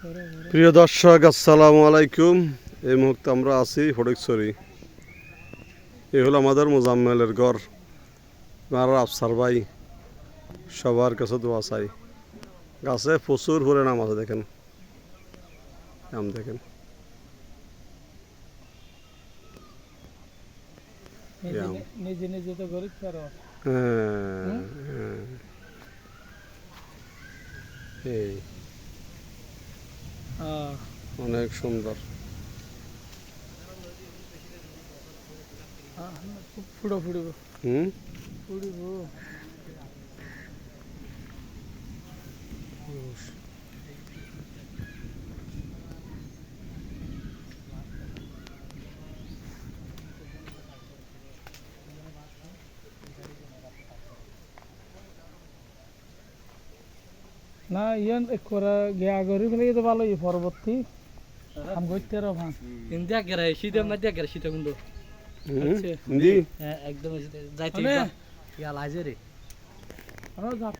প্রিয় দর্শক আসসালামু আলাইকুম। এই মুহূর্তে আমরা আছি ফটিকছড়ি এই হলো আমাদের মোজাম্মেলের ঘর। আর আফসার ভাই সবার কাছে দোয়া চাই। গাছে প্রচুর ভরে নাম আছে দেখেন। আম দেখেন। নিজে নিজে নিজে তো গরিব হ্যাঁ, হ্যাঁ। এই। হ্যাঁ অনেক সুন্দর। খুব ফুড়ো ফুড়িব হুম? ফুড়িব না ইয়ান একবারে গিয়া গরি ফেলে তো ভালো ই পরবর্তী। আম গইতে রো ভাঁ ইন্ডিয়া গেরা শীতের মধ্যে গেরা শীতে কিন্তু। হুম আচ্ছা। হিন্দি একদম যাইতে? ইয়া লাজে রে আমরা